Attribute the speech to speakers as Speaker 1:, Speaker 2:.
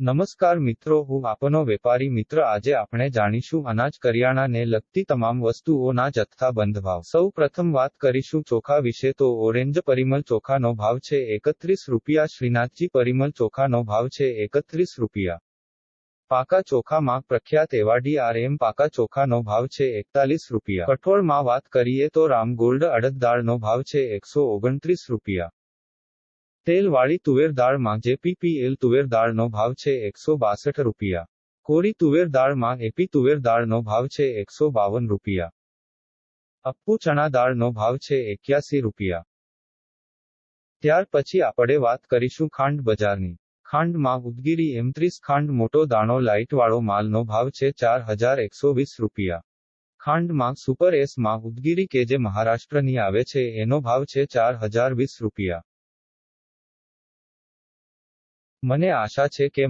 Speaker 1: નમસ્કાર મિત્રો, હું આપનો વેપારી મિત્ર આજે આપણે જાણીશું અનાજ કરિયાણાને લગતી તમામ વસ્તુઓના જથ્થાબંધ ભાવ સૌ પ્રથમ વાત કરીશું ચોખા વિશે તો ઓરેન્જ પરિમલ ચોખાનો ભાવ છે એકત્રીસ રૂપિયા, શ્રીનાથજી પરિમલ ચોખાનો ભાવ છે એકત્રીસ રૂપિયા. પાકા ચોખામાં પ્રખ્યાત એવા ડીઆરએમ પાકા ચોખાનો ભાવ છે એકતાલીસ રૂપિયા. કઠોળમાં વાત કરીએ તો રામ ગોલ્ડ અડદ દાળનો ભાવ છે એકસો ઓગણત્રીસ રૂપિયા. તેલવાળી તુવેર દાળમાં જેપીપીએલ તુવેર દાળનો ભાવ છે એકસો બાસઠ રૂપિયા. કોરી તુવેર દાળમાં એપી તુવેર દાળનો ભાવ છે એકસો બાવન રૂપિયા. અપ્પુ ચણા દાળનો ભાવ છે એક્યાસી રૂપિયા. ત્યાર પછી આપણે વાત કરીશું ખાંડ બજારની. ખાંડમાં ઉદગીરી એમત્રીસ ખાંડ મોટો દાણો લાઇટવાળો માલનો ભાવ છે ચાર હજાર એકસો વીસ રૂપિયા. ખાંડમાં સુપર એસમાં ઉદગીરી કે જે મહારાષ્ટ્રની આવે છે એનો ભાવ છે ચાર હજાર વીસ રૂપિયા. મને આશા છે કે